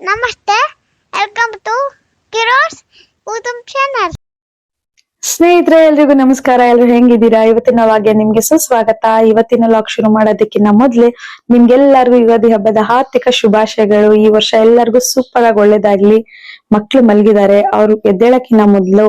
Namaste. ಸ್ನೇಹಿತರೆ, ಎಲ್ರಿಗೂ ನಮಸ್ಕಾರ. ಎಲ್ರು ಹೆಂಗಿದ್ದೀರಾ? ಇವತ್ತಿನ ವಾಗ್ಯ ನಿಮ್ಗೆ ಸುಸ್ವಾಗತ. ಇವತ್ತಿನ ಲಾಗ್ ಶುರು ಮಾಡೋದಕ್ಕಿಂತ ಮೊದ್ಲೇ ನಿಮ್ಗೆಲ್ಲರಿಗೂ ಯುಗಾದಿ ಹಬ್ಬದ ಹಾರ್ದಿಕ ಶುಭಾಶಯಗಳು. ಈ ವರ್ಷ ಎಲ್ಲರಿಗೂ ಸೂಪರ್ ಆಗಿ ಒಳ್ಳೇದಾಗ್ಲಿ. ಮಕ್ಳು ಮಲಗಿದ್ದಾರೆ. ಅವ್ರು ಎದ್ದೇಳಕ್ಕಿಂತ ಮೊದ್ಲು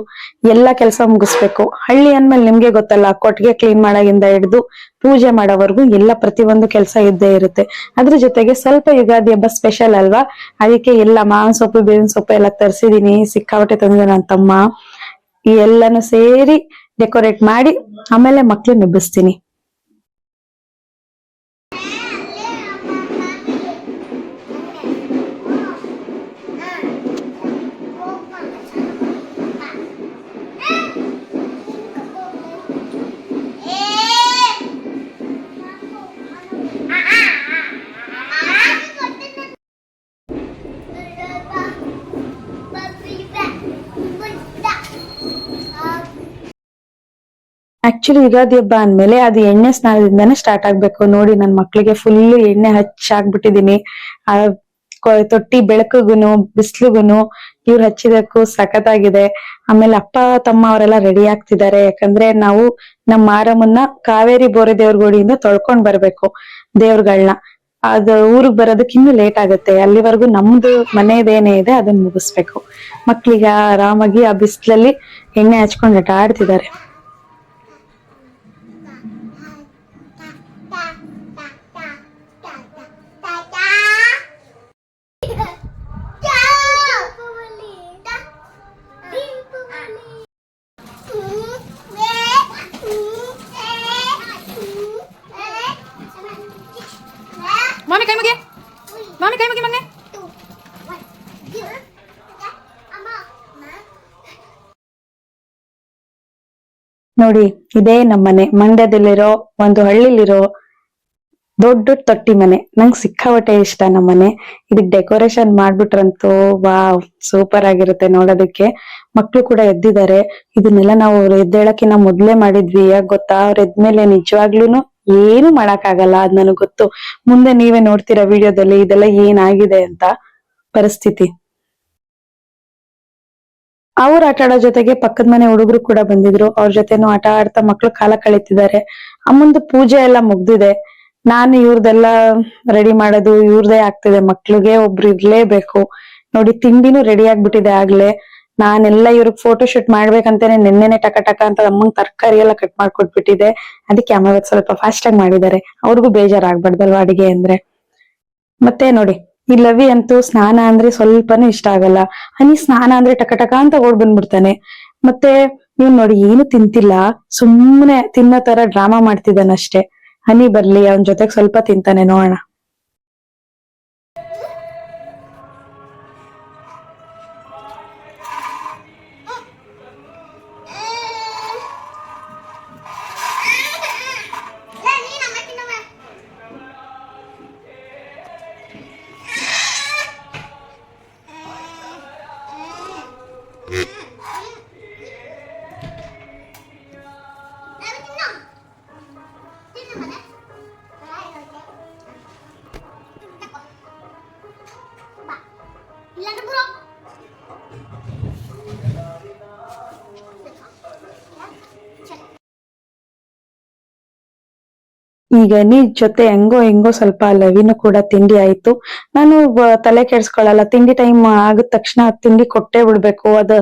ಎಲ್ಲಾ ಕೆಲಸ ಮುಗಿಸ್ಬೇಕು. ಹಳ್ಳಿ ಅಂದ್ಮೇಲೆ ನಿಮ್ಗೆ ಗೊತ್ತಲ್ಲ ಕೊಟ್ಟಿಗೆ ಕ್ಲೀನ್ ಮಾಡೋದಿಂದ ಹಿಡಿದು ಪೂಜೆ ಮಾಡೋವರೆಗೂ ಎಲ್ಲ ಪ್ರತಿಯೊಂದು ಕೆಲಸ ಇದ್ದೇ ಇರುತ್ತೆ. ಅದ್ರ ಜೊತೆಗೆ ಸ್ವಲ್ಪ ಯುಗಾದಿ ಹಬ್ಬ ಸ್ಪೆಷಲ್ ಅಲ್ವಾ? ಅದಕ್ಕೆ ಎಲ್ಲ ಮಾವಿನ ಸೊಪ್ಪು, ಬೇವಿನ ಸೊಪ್ಪು ಎಲ್ಲ ತರಿಸಿದೀನಿ. ಸಿಕ್ಕಾಪಟ್ಟೆ ತಂದೆ ನನ್ನ ತಮ್ಮ. ಈ ಎಲ್ಲಾನು ಸೇರಿ ಡೆಕೋರೇಟ್ ಮಾಡಿ ಆಮೇಲೆ ಮಕ್ಳು ನೆಬ್ಬಿಸ್ತೀನಿ ಆಕ್ಚುಲಿ ಯುಗಾದಿ ಹಬ್ಬ ಅಂದ್ಮೇಲೆ ಅದು ಎಣ್ಣೆ ಸ್ನಾನದಿಂದಾನೇ ಸ್ಟಾರ್ಟ್ ಆಗ್ಬೇಕು. ನೋಡಿ ನನ್ ಮಕ್ಳಿಗೆ ಫುಲ್ ಎಣ್ಣೆ ಹಚ್ಚಾಕ್ಬಿಟ್ಟಿದೀನಿ. ಆ ತೊಟ್ಟಿ ಬೆಳಕುಗುನು, ಬಿಸ್ಲುಗುನು ಇವ್ರು ಹಚ್ಚಿದಕ್ಕೂ ಸಖತ್ತಾಗಿದೆ. ಆಮೇಲೆ ಅಪ್ಪ, ತಮ್ಮ ಅವರೆಲ್ಲ ರೆಡಿ ಆಗ್ತಿದ್ದಾರೆ. ಯಾಕಂದ್ರೆ ನಾವು ನಮ್ಮ ಆರಾಮನ್ನ ಕಾವೇರಿ ಬೋರೆ ದೇವ್ರ ಗುಡಿಯಿಂದ ತೊಳ್ಕೊಂಡ್ ಬರ್ಬೇಕು ದೇವ್ರಗಳನ್ನ ಅದು ಊರಿಗೆ ಬರೋದಕ್ಕೆ ಇನ್ನೂ ಲೇಟ್ ಆಗುತ್ತೆ. ಅಲ್ಲಿವರೆಗೂ ನಮ್ದು ಮನೆಯದೇನೇ ಇದೆ ಅದನ್ನ ಮುಗಿಸ್ಬೇಕು. ಮಕ್ಳಿಗೆ ಆರಾಮಾಗಿ ಆ ಬಿಸ್ಲಲ್ಲಿ ಎಣ್ಣೆ ಹಚ್ಕೊಂಡು ಆಟ ಆಡ್ತಿದ್ದಾರೆ ಕೈ ಮುಗಿ ಮಂಗೆ ನೋಡಿ, ಇದೇ ನಮ್ಮನೆ. ಮಂಡ್ಯದಲ್ಲಿರೋ ಒಂದು ಹಳ್ಳಿಲಿರೋ ದೊಡ್ಡ ತೊಟ್ಟಿ ಮನೆ. ನಂಗೆ ಸಿಕ್ಕಾಪಟ್ಟೆ ಇಷ್ಟ ನಮ್ಮನೆ. ಇದಕ್ ಡೆಕೋರೇಷನ್ ಮಾಡ್ಬಿಟ್ರಂತೂ ವಾ ಸೂಪರ್ ಆಗಿರುತ್ತೆ ನೋಡೋದಕ್ಕೆ. ಮಕ್ಕಳು ಕೂಡ ಎದ್ದಿದ್ದಾರೆ. ಇದನ್ನೆಲ್ಲ ನಾವು ಎದ್ದೇಳಕ್ಕಿಂತ ಮೊದ್ಲೇ ಮಾಡಿದ್ವಿ. ಯಾಕೆ ಗೊತ್ತಾ? ಅವ್ರ ಎದ್ಮೇಲೆ ನಿಜವಾಗ್ಲೂನು ಏನು ಮಾಡಕ್ಕಾಗಲ್ಲ, ಅದ್ ನನಗ್ ಗೊತ್ತು. ಮುಂದೆ ನೀವೇ ನೋಡ್ತೀರಾ ವಿಡಿಯೋದಲ್ಲಿ ಇದೆಲ್ಲ ಏನಾಗಿದೆ ಅಂತ ಪರಿಸ್ಥಿತಿ. ಅವ್ರ ಆಟ ಆಡೋ ಜೊತೆಗೆ ಪಕ್ಕದ ಮನೆ ಹುಡುಗರು ಕೂಡ ಬಂದಿದ್ರು. ಅವ್ರ ಜೊತೆನೂ ಆಟ ಆಡ್ತಾ ಮಕ್ಳು ಕಾಲ ಕಳೀತಿದ್ದಾರೆ. ಅಮ್ಮಂದು ಪೂಜೆ ಎಲ್ಲ ಮುಗ್ದಿದೆ. ನಾನು ಇವ್ರದೆಲ್ಲ ರೆಡಿ ಮಾಡೋದು ಇವ್ರದೇ ಆಗ್ತಿದೆ. ಮಕ್ಳಿಗೆ ಒಬ್ರು ಇರ್ಲೇಬೇಕು. ನೋಡಿ, ತಿಂಡಿನೂ ರೆಡಿ ಆಗ್ಬಿಟ್ಟಿದೆ ಆಗ್ಲೇ. ನಾನೆಲ್ಲ ಇವ್ರಿಗೆ ಫೋಟೋ ಶೂಟ್ ಮಾಡ್ಬೇಕಂತಾನೆ ನಿನ್ನೆನೆ ಟಕ ಟಕ ಅಂತ ಅಮ್ಮಂಗ್ ತರಕಾರಿ ಎಲ್ಲ ಕಟ್ ಮಾಡ್ಕೊಟ್ಬಿಟ್ಟಿದೆ. ಅದಕ್ಕೆ ಅಮ್ಮ ಇವತ್ತು ಸ್ವಲ್ಪ ಫಾಸ್ಟ್ ಆಗಿ ಮಾಡಿದ್ದಾರೆ. ಅವ್ರಿಗೂ ಬೇಜಾರಾಗ್ಬಾರ್ದಲ್ವಾ ಅಡಿಗೆ ಅಂದ್ರೆ? ಮತ್ತೆ ನೋಡಿ, ಈ ಲವಿ ಅಂತೂ ಸ್ನಾನ ಅಂದ್ರೆ ಸ್ವಲ್ಪನೂ ಇಷ್ಟ ಆಗಲ್ಲ. ಹನಿ ಸ್ನಾನ ಅಂದ್ರೆ ಟಕ ಟಕ ಅಂತ ಓಡ್ ಬಂದ್ಬಿಡ್ತಾನೆ. ಮತ್ತೆ ನೀವ್ ನೋಡಿ, ಏನು ತಿಂತಿಲ್ಲ. ಸುಮ್ಮನೆ ತಿನ್ನೋ ತರ ಡ್ರಾಮಾ ಮಾಡ್ತಿದ್ದಾನಷ್ಟೇ. ಹನಿ ಬರ್ಲಿ, ಅವನ್ ಜೊತೆಗೆ ಸ್ವಲ್ಪ ತಿಂತಾನೆ, ನೋಡೋಣ. Yeah. ಈಗ ನೀ ಜೊತೆ ಹೆಂಗೋ ಹೆಂಗೋ ಸ್ವಲ್ಪ ಲವಿನೂ ಕೂಡ ತಿಂಡಿ ಆಯ್ತು. ನಾನು ತಲೆ ಕೆಡ್ಸ್ಕೊಳಲ್ಲ. ತಿಂಡಿ ಟೈಮ್ ಆಗಿದ ತಕ್ಷಣ ತಿಂಡಿ ಕೊಟ್ಟೆ ಬಿಡ್ಬೇಕು. ಅದು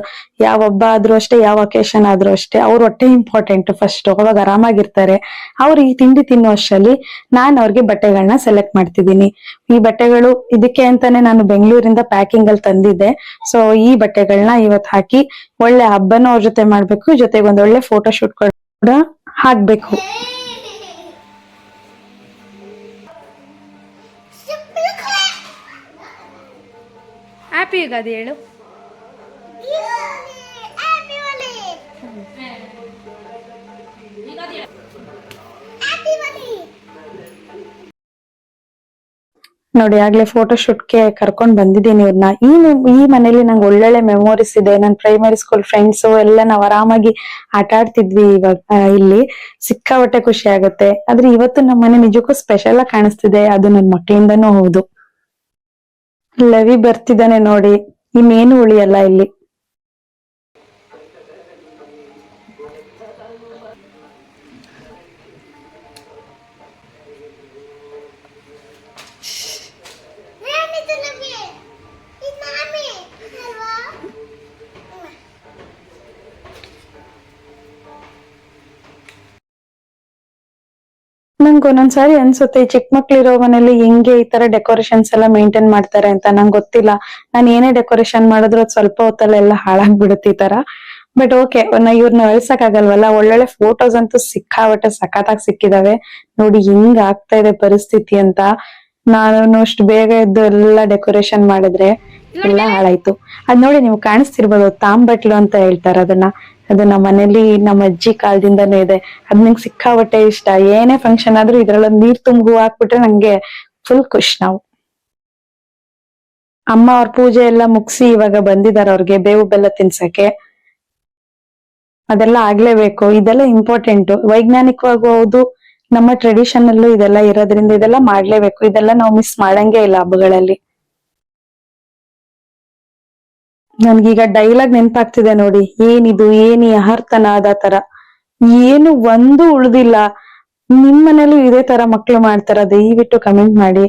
ಯಾವ ಹಬ್ಬ ಆದ್ರೂ ಅಷ್ಟೇ, ಯಾವ ಅಕೇಶನ್ ಆದ್ರೂ ಅಷ್ಟೇ. ಅವ್ರ ಹೊಟ್ಟೆ ಇಂಪಾರ್ಟೆಂಟ್ ಫಸ್ಟ್ ಅವಾಗ ಆರಾಮಾಗಿರ್ತಾರೆ. ಅವ್ರು ಈ ತಿಂಡಿ ತಿನ್ನೋ ಅಷ್ಟರಲ್ಲಿ ನಾನ್ ಅವ್ರಿಗೆ ಬಟ್ಟೆಗಳನ್ನ ಸೆಲೆಕ್ಟ್ ಮಾಡ್ತಿದ್ದೀನಿ. ಈ ಬಟ್ಟೆಗಳು ಇದಕ್ಕೆ ಅಂತಾನೆ ನಾನು ಬೆಂಗಳೂರಿಂದ ಪ್ಯಾಕಿಂಗ್ ಅಲ್ಲಿ ತಂದಿದ್ದೆ. ಸೊ ಈ ಬಟ್ಟೆಗಳನ್ನ ಇವತ್ ಹಾಕಿ ಒಳ್ಳೆ ಹಬ್ಬನೂ ಅವ್ರ ಜೊತೆ ಮಾಡ್ಬೇಕು. ಜೊತೆಗೆ ಒಂದ್ ಒಳ್ಳೆ ಫೋಟೋ ಶೂಟ್ ಕೂಡ ಹಾಕ್ಬೇಕು. ಹ್ಯಾಪಿ ಯುಗಾದಿ ಹೇಳು. ನೋಡಿ, ಆಗ್ಲೇ ಫೋಟೋ ಶೂಟ್ಗೆ ಕರ್ಕೊಂಡ್ ಬಂದಿದ್ದೀನಿ ಇವ್ರನ್ನ ಈ ಈ ಮನೇಲಿ ನಂಗೆ ಒಳ್ಳೊಳ್ಳೆ ಮೆಮೊರೀಸ್ ಇದೆ. ನನ್ನ ಪ್ರೈಮರಿ ಸ್ಕೂಲ್ ಫ್ರೆಂಡ್ಸ್ ಎಲ್ಲ ನಾವು ಆರಾಮಾಗಿ ಆಟ ಆಡ್ತಿದ್ವಿ ಇವಾಗ ಇಲ್ಲಿ. ಸಿಕ್ಕಾಪಟ್ಟೆ ಖುಷಿ ಆಗುತ್ತೆ. ಆದ್ರೆ ಇವತ್ತು ನಮ್ಮ ಮನೆ ನಿಜಕ್ಕೂ ಸ್ಪೆಷಲ್ ಆಗಿ ಕಾಣಿಸ್ತಿದೆ. ಅದು ನನ್ನ ಮಕ್ಕಳಿಂದನೂ ಹೌದು. ಲವಿ ಬರ್ತಿದ್ದಾನೆ ನೋಡಿ ಇನ್ನೇನು ಉಳಿಯಲ್ಲ ಇಲ್ಲಿ. ನಂಗೆ ಒಂದೊಂದ್ಸಾರಿ ಅನ್ಸುತ್ತೆ ಈ ಚಿಕ್ಕ ಮಕ್ಳಿರೋ ಮನೇಲಿ ಹೆಂಗೆ ಈ ತರ ಡೆಕೋರೇಷನ್ಸ್ ಎಲ್ಲ ಮೇಂಟೈನ್ ಮಾಡ್ತಾರೆ ಅಂತ. ನಂಗೆ ಗೊತ್ತಿಲ್ಲ. ನಾನು ಏನೇ ಡೆಕೋರೇಷನ್ ಮಾಡಿದ್ರು ಅದ್ ಸ್ವಲ್ಪ ಹೊತ್ತಲ್ಲೆಲ್ಲ ಹಾಳಾಗ್ಬಿಡುತ್ತೆ ಈ ತರ. ಬಟ್ ಓಕೆ ಇವ್ರನ್ನ ಅಳ್ಸಕ್ ಆಗಲ್ವಲ್ಲ ಒಳ್ಳೊಳ್ಳೆ ಫೋಟೋಸ್ ಅಂತೂ ಸಿಕ್ಕಾಬಟ್ಟೆ ಸಖತ್ತಾಗಿ ಸಿಕ್ಕಿದಾವೆ. ನೋಡಿ ಹಿಂಗ್ ಆಗ್ತಾ ಇದೆ ಪರಿಸ್ಥಿತಿ ಅಂತ. ನಾನು ಅಷ್ಟು ಬೇಗ ಎದ್ದು ಎಲ್ಲ ಡೆಕೋರೇಷನ್ ಮಾಡಿದ್ರೆ ಎಲ್ಲ ಹಾಳಾಯ್ತು. ಅದ್ ನೋಡಿ ನೀವು ಕಾಣಿಸ್ತಿರ್ಬೋದು ತಾಂಬಟ್ಲು ಅಂತ ಹೇಳ್ತಾರೆ ಅದನ್ನ. ಅದು ನಮ್ಮ ಮನೇಲಿ ನಮ್ಮ ಅಜ್ಜಿ ಕಾಲದಿಂದಾನೇ ಇದೆ. ಅದ್ ನಂಗೆ ಸಿಕ್ಕಾಬಟ್ಟೆ ಇಷ್ಟ. ಏನೇ ಫಂಕ್ಷನ್ ಆದ್ರೂ ಇದ್ರಲ್ಲೊಂದ್ ನೀರ್ ತುಂಬ ಹೂ ಹಾಕ್ಬಿಟ್ರೆ ನಂಗೆ ಫುಲ್ ಖುಷ್ ನಾವು. ಅಮ್ಮ ಅವ್ರ ಪೂಜೆ ಎಲ್ಲ ಮುಗಿಸಿ ಇವಾಗ ಬಂದಿದ್ದಾರೆ ಅವ್ರಿಗೆ ಬೇವು ಬೆಲ್ಲ ತಿನ್ಸಕ್ಕೆ. ಅದೆಲ್ಲ ಆಗ್ಲೇಬೇಕು. ಇದೆಲ್ಲ ಇಂಪಾರ್ಟೆಂಟ್ ವೈಜ್ಞಾನಿಕವಾಗೂ ಹೌದು ನಮ್ಮ ಟ್ರೆಡಿಷನ್ ಅಲ್ಲೂ ಇದೆಲ್ಲ ಇರೋದ್ರಿಂದ ಇದೆಲ್ಲ ಮಾಡ್ಲೇಬೇಕು. ಇದೆಲ್ಲ ನಾವು ಮಿಸ್ ಮಾಡಂಗೆ ಇಲ್ಲ ಹಬ್ಬಗಳಲ್ಲಿ. ನನ್ಗೀಗ ಡೈಲಾಗ್ ನೆನ್ಪಾಗ್ತಿದೆ ನೋಡಿ. ಏನಿದು, ಏನಿ ಅಹರ್ತನ ಅದ ತರ ಏನು ಒಂದು ಉಳ್ದಿಲ್ಲ. ನಿಮ್ ಮನೇಲೂ ಇದೇ ತರ ಮಕ್ಳು ಮಾಡ್ತಾರ. ದಯವಿಟ್ಟು ಕಮೆಂಟ್ ಮಾಡಿ.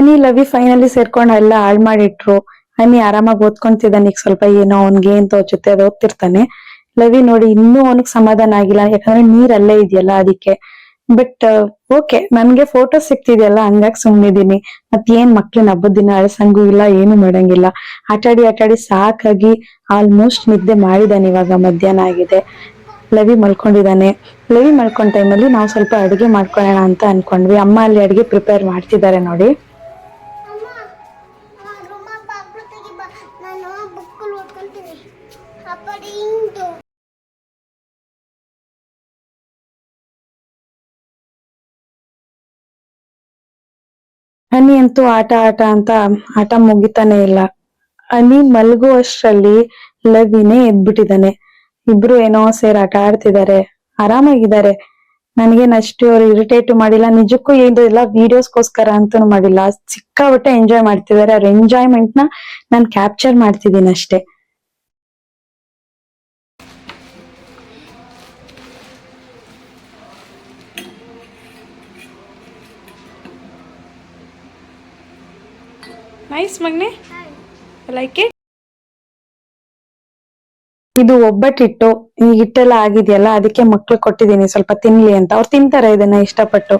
ಹನಿ ಲವಿ ಫೈನಲಿ ಸೇರ್ಕೊಂಡು ಎಲ್ಲ ಹಾಳು ಮಾಡಿಟ್ರು. ಹನಿ ಆರಾಮಾಗಿ ಓದ್ಕೊಂತಿದ್ದಾನೆ ಈಗ ಸ್ವಲ್ಪ ಏನೋ ಅವ್ನ್ಗೆ ಏನ್ ತೋಚುತ್ತೆ ಅದು ಓದ್ತಿರ್ತಾನೆ. ಲವಿ ನೋಡಿ ಇನ್ನೂ ಅವನಿಗೆ ಸಮಾಧಾನ ಆಗಿಲ್ಲ, ಯಾಕಂದ್ರೆ ನೀರ್ ಅಲ್ಲೇ ಇದೆಯಲ್ಲ ಅದಕ್ಕೆ. ಬಟ್ ಓಕೆ ನನ್ಗೆ ಫೋಟೋ ಸಿಕ್ತಿದೆಯಲ್ಲ ಹಂಗಾಗಿ ಸುಮ್ನಿದೀನಿ. ಮತ್ ಏನ್ ಮಕ್ಳನ್ನ ಹಬ್ಬದ ದಿನ ಅಳಸಂಗೂ ಇಲ್ಲ, ಏನು ಮಾಡಂಗಿಲ್ಲ. ಆಟಾಡಿ ಆಟಾಡಿ ಸಾಕಾಗಿ ಆಲ್ಮೋಸ್ಟ್ ನಿದ್ದೆ ಮಾಡಿದಾನೆ ಇವಾಗ ಮಧ್ಯಾಹ್ನ ಆಗಿದೆ. ಲವಿ ಮಲ್ಕೊಂಡಿದ್ದಾನೆ ಲವಿ ಮಲ್ಕೊಂಡ್ ಟೈಮಲ್ಲಿ ನಾವು ಸ್ವಲ್ಪ ಅಡುಗೆ ಮಾಡ್ಕೊಳ್ಳೋಣ ಅಂತ ಅನ್ಕೊಂಡ್ವಿ. ಅಮ್ಮ ಅಲ್ಲಿ ಅಡುಗೆ ಪ್ರಿಪೇರ್ ಮಾಡ್ತಿದ್ದಾರೆ ನೋಡಿ. ಹನಿ ಅಂತೂ ಆಟ ಆಟ ಅಂತ ಆಟ ಮುಗಿತಾನೆ ಇಲ್ಲ. ಅನಿ ಮಲಗುವಷ್ಟರಲ್ಲಿ ಲವಿನೇ ಎದ್ಬಿಟ್ಟಿದ್ದಾನೆ. ಇಬ್ರು ಏನೋ ಸೇರ್ ಆಟ ಆಡ್ತಿದ್ದಾರೆ. ಆರಾಮಾಗಿದ್ದಾರೆ. ನನಗೇನು ಅಷ್ಟು ಅವ್ರು ಇರಿಟೇಟ್ ಮಾಡಿಲ್ಲ. ನಿಜಕ್ಕೂ ಏನು ಇಲ್ಲ. ವಿಡಿಯೋಸ್ಗೋಸ್ಕರ ಅಂತೂ ಮಾಡಿಲ್ಲ. ಸಿಕ್ಕಾಬಟ್ಟೆ ಎಂಜಾಯ್ ಮಾಡ್ತಿದ್ದಾರೆ. ಅವ್ರ ಎಂಜಾಯ್ಮೆಂಟ್ನ ನಾನು ಕ್ಯಾಪ್ಚರ್ ಮಾಡ್ತಿದ್ದೀನಿ ಅಷ್ಟೇ. ನೈಸ್ ಮಗ್ನೆ ಲೈಕ್ ಇಟ್ ಇದು ಒಬ್ಬಟ್ಟಿಟ್ಟು ಈ ಹಿಟ್ಟೆಲ್ಲ ಆಗಿದೆಯಲ್ಲ, ಅದಕ್ಕೆ ಮಕ್ಳು ಕೊಟ್ಟಿದ್ದೀನಿ. ಸ್ವಲ್ಪ ತಿನ್ಲಿ ಅಂತ. ಅವ್ರು ತಿಂತಾರೆ ಇದನ್ನ ಇಷ್ಟಪಟ್ಟು.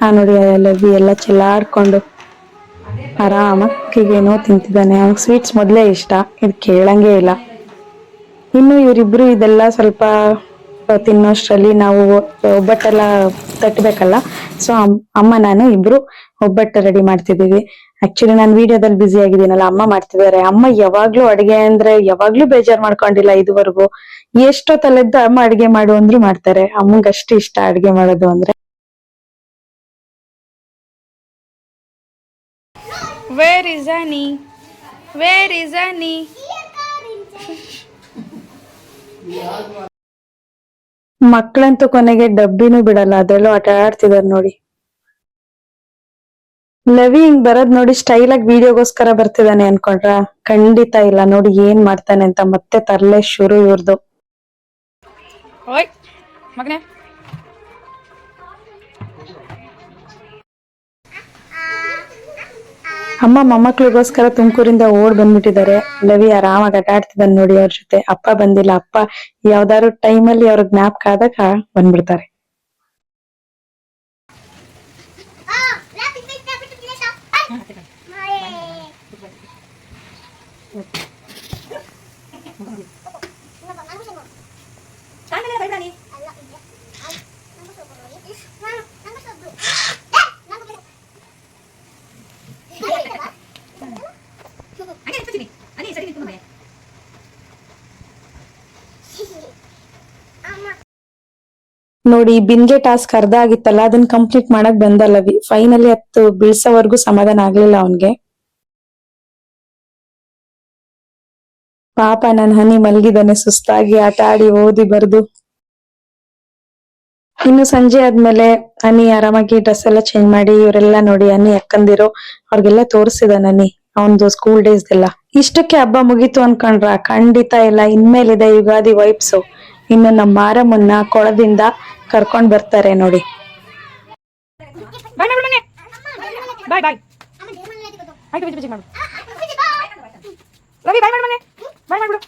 ನಾನು ನೋಡಿ ಲವಿ ಎಲ್ಲ ಚೆಲ್ಲಾಡ್ಕೊಂಡು ಏನೋ ತಿಂತಿದ್ದಾನೆ. ಅವ್ನಿಗೆ ಸ್ವೀಟ್ಸ್ ಮೊದಲೇ ಇಷ್ಟ. ಇದು ಕೇಳಂಗೇ ಇಲ್ಲ. ಇನ್ನು ಇವರಿಬ್ರು ಇದೆಲ್ಲ ಸ್ವಲ್ಪ ತಿನ್ನೋಷ್ಟ್ರಲ್ಲಿ ನಾವು ಒಬ್ಬಟ್ಟೆಲ್ಲ ತಟ್ಟಬೇಕಲ್ಲ ಸೊ ಅಮ್ಮ ನಾನು ಇಬ್ರು ಒಬ್ಬಟ್ಟು ರೆಡಿ ಮಾಡ್ತಿದೀವಿ ಆಕ್ಚುಲಿ ನಾನು ವಿಡಿಯೋದಲ್ಲಿ ಬ್ಯುಸಿ ಆಗಿದ್ದೀನಲ್ಲ ಅಮ್ಮ ಮಾಡ್ತಿದ್ದಾರೆ. ಅಮ್ಮ ಯಾವಾಗ್ಲೂ ಅಡಿಗೆ ಅಂದ್ರೆ ಯಾವಾಗ್ಲೂ ಬೇಜಾರ್ ಮಾಡ್ಕೊಂಡಿಲ್ಲ ಇದುವರೆಗೂ. ಎಷ್ಟೊತ್ತಲ್ಲಿದ್ದ ಅಮ್ಮ ಅಡಿಗೆ ಮಾಡು ಅಂದ್ರು ಮಾಡ್ತಾರೆ. ಅಮ್ಮಗೆ ಅಷ್ಟು ಇಷ್ಟ ಅಡಿಗೆ ಮಾಡೋದು ಅಂದ್ರೆ. Where is Ani where is Ani ಮಕ್ಳಂತೂ ಕೊನೆಗೆ ಡಬ್ಬಿನೂ ಬಿಡಲ್ಲ, ಅದ್ರಲ್ಲೂ ಆಟ ಆಡ್ತಿದಾರೆ ನೋಡಿ. ಲವಿ ಹಿಂಗ್ ಬರೋದ್ ನೋಡಿ ಸ್ಟೈಲ್ ಆಗಿ ವಿಡಿಯೋಗೋಸ್ಕರ ಬರ್ತಿದಾನೆ ಅನ್ಕೊಂಡ್ರ? ಖಂಡಿತ ಇಲ್ಲ, ನೋಡಿ ಏನ್ ಮಾಡ್ತಾನೆ ಅಂತ ಮತ್ತೆ ತರ್ಲೆ ಶುರು ಇವ್ರದು. ಅಮ್ಮ ಮೊಮ್ಮಕ್ಳಿಗೋಸ್ಕರ ತುಮಕೂರಿಂದ ಓಡ್ ಬಂದ್ಬಿಟ್ಟಿದ್ದಾರೆ. ಲವಿ ಆರಾಮಾಗಿ ಆಟ ನೋಡಿ ಅವ್ರ ಜೊತೆ. ಅಪ್ಪ ಬಂದಿಲ್ಲ. ಅಪ್ಪ ಯಾವ್ದಾದ್ರು ಟೈಮಲ್ಲಿ ಅವ್ರ ಜ್ಞಾಪಕ ಆದಾಗ ಬಂದ್ಬಿಡ್ತಾರೆ. ನೋಡಿ ಬಿನ್ಗೆ ಟಾಸ್ಕ್ ಅರ್ಧ ಆಗಿತ್ತಲ್ಲ, ಅದನ್ನ ಕಂಪ್ಲೀಟ್ ಮಾಡಕ್ ಬಂದಲ್ಲ ಫೈನಲಿ ಹತ್ತು ಬೀಳ್ಸೋವರೆಗೂ ಸಮಾಧಾನ ಆಗ್ಲಿಲ್ಲ ಅವನ್ಗೆ. ಪಾಪ ನನ್ ಹನಿ ಮಲ್ಗಿದಾನೆ, ಸುಸ್ತಾಗಿ ಆಟ ಆಡಿ ಓದಿ ಬರ್ದು. ಇನ್ನು ಸಂಜೆ ಆದ್ಮೇಲೆ ಹನಿ ಆರಾಮಾಗಿ ಡ್ರೆಸ್ ಎಲ್ಲ ಚೇಂಜ್ ಮಾಡಿ, ಇವರೆಲ್ಲ ನೋಡಿ ಹನಿ ಅಕ್ಕಂದಿರೋ, ಅವ್ರಿಗೆಲ್ಲ ತೋರಿಸಿದ ನನಿ ಅವನ್ದು ಸ್ಕೂಲ್ ಡೇಸ್ ಎಲ್ಲ. ಇಷ್ಟಕ್ಕೆ ಹಬ್ಬ ಮುಗೀತು ಅನ್ಕೊಂಡ್ರ, ಖಂಡಿತ ಇಲ್ಲ ಇನ್ಮೇಲಿದೆ ಯುಗಾದಿ ವೈಬ್ಸು ಇನ್ನು ನಮ್ಮ ಮಾರಮ್ಮನ್ನ ಕೊಳದಿಂದ ಕರ್ಕೊಂಡ್ ಬರ್ತಾರೆ ನೋಡಿ. ಬಾಯ್ ಮಾಡ್ಬಿಡು ಬಾಯ್ ಬಾಯ್. ಆಯ್ತು ಬಿಜಿ ಬಿಜಿ ಮಾಡು ರವಿ ಬಾಯ್ ಮಾಡು ಮನೆ ಬಾಯ್ ಮಾಡ್ಬಿಡು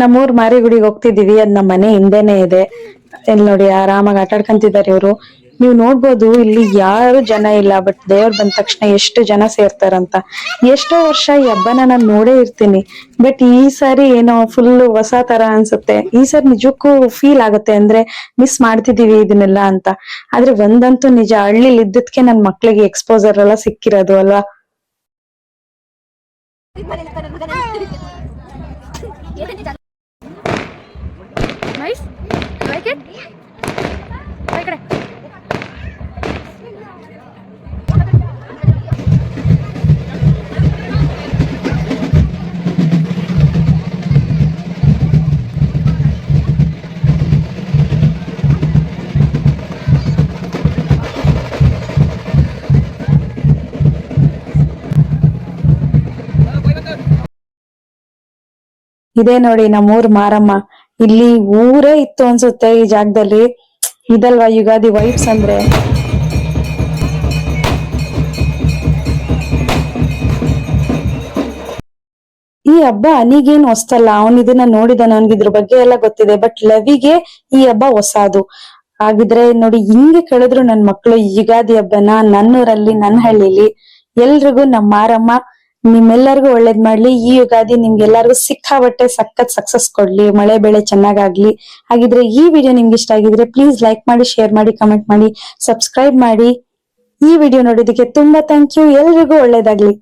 ನಮ್ಮೂರ್ ಮಾರಿಗುಡಿಗೆ ಹೋಗ್ತಿದೀವಿ ಅದ್ ನಮ್ಮ ಮನೆ ಹಿಂದೆನೆ ಇದೆ. ಇಲ್ಲಿ ನೋಡಿ ಆರಾಮಾಗಿ ಆಟ ಆಡ್ಕೊಂತಿದ್ದಾರೆ ಇವರು. ನೀವು ನೋಡ್ಬೋದು ಇಲ್ಲಿ ಯಾರು ಜನ ಇಲ್ಲ ಬಟ್ ದೇವ್ರ ಬಂದ ತಕ್ಷಣ ಎಷ್ಟು ಜನ ಸೇರ್ತಾರಂತ. ಎಷ್ಟೋ ವರ್ಷ ಈ ಹಬ್ಬನ ನಾನು ನೋಡೇ ಇರ್ತೀನಿ ಬಟ್ ಈ ಸಾರಿ ಏನೋ ಫುಲ್ ಹೊಸ ತರ ಅನ್ಸುತ್ತೆ. ಈ ಸಾರಿ ನಿಜಕ್ಕೂ ಫೀಲ್ ಆಗುತ್ತೆ ಅಂದ್ರೆ ಮಿಸ್ ಮಾಡ್ತಿದೀವಿ ಇದನ್ನೆಲ್ಲ ಅಂತ. ಆದ್ರೆ ಒಂದಂತೂ ನಿಜ, ಹಳ್ಳಿಲಿ ಇದ್ದಕ್ಕೆ ನನ್ ಮಕ್ಳಿಗೆ ಎಕ್ಸ್ಪೋಸರ್ ಎಲ್ಲ ಸಿಕ್ಕಿರೋದು ಅಲ್ವಾ? ನೈಸ್ ಇದೇ ನೋಡಿ ನಮ್ಮೂರ್ ಮಾರಮ್ಮ. ಇಲ್ಲಿ ಊರೇ ಇತ್ತು ಅನ್ಸುತ್ತೆ ಈ ಜಾಗದಲ್ಲಿ. ಇದಲ್ವಾ ಯುಗಾದಿ ವೈಬ್ಸ್ ಅಂದ್ರೆ? ಈ ಹಬ್ಬ ಅನಿಗೇನ್ ಹೊಸ್ತಲ್ಲ? ಅವನ್ ಇದನ್ನ ನೋಡಿದ ಇದ್ರ ಬಗ್ಗೆ ಎಲ್ಲ ಗೊತ್ತಿದೆ. ಬಟ್ ಲವಿಗೆ ಈ ಹಬ್ಬ ಹೊಸದು. ಹಾಗಿದ್ರೆ ನೋಡಿ, ಹಿಂಗೆ ಕಳೆದ್ರು ನನ್ ಮಕ್ಳು, ಯುಗಾದಿ ಹಬ್ಬನ ನನ್ನೂರಲ್ಲಿ ನನ್ನ ಹಳ್ಳಿಲಿ ಎಲ್ರಿಗೂ ನಮ್ಮ ಮಾರಮ್ಮ ನಿಮ್ಮೆಲ್ಲರಿಗೂ ಒಳ್ಳೇದ್ ಮಾಡ್ಲಿ. ಈ ಯುಗಾದಿ ನಿಮ್ಗೆಲ್ಲರಿಗೂ ಸಿಕ್ಕಾಬಟ್ಟೆ ಸಖತ್ ಸಕ್ಸಸ್ ಕೊಡ್ಲಿ. ಮಳೆ ಬೆಳೆ ಚೆನ್ನಾಗಾಗ್ಲಿ. ಹಾಗಿದ್ರೆ ಈ ವಿಡಿಯೋ ನಿಮ್ಗೆ ಇಷ್ಟ ಆಗಿದ್ರೆ ಪ್ಲೀಸ್ ಲೈಕ್ ಮಾಡಿ ಶೇರ್ ಮಾಡಿ ಕಮೆಂಟ್ ಮಾಡಿ ಸಬ್ಸ್ಕ್ರೈಬ್ ಮಾಡಿ. ಈ ವಿಡಿಯೋ ನೋಡಿದಕ್ಕೆ ತುಂಬಾ ಥ್ಯಾಂಕ್ ಯು ಎಲ್ರಿಗೂ ಒಳ್ಳೇದಾಗ್ಲಿ.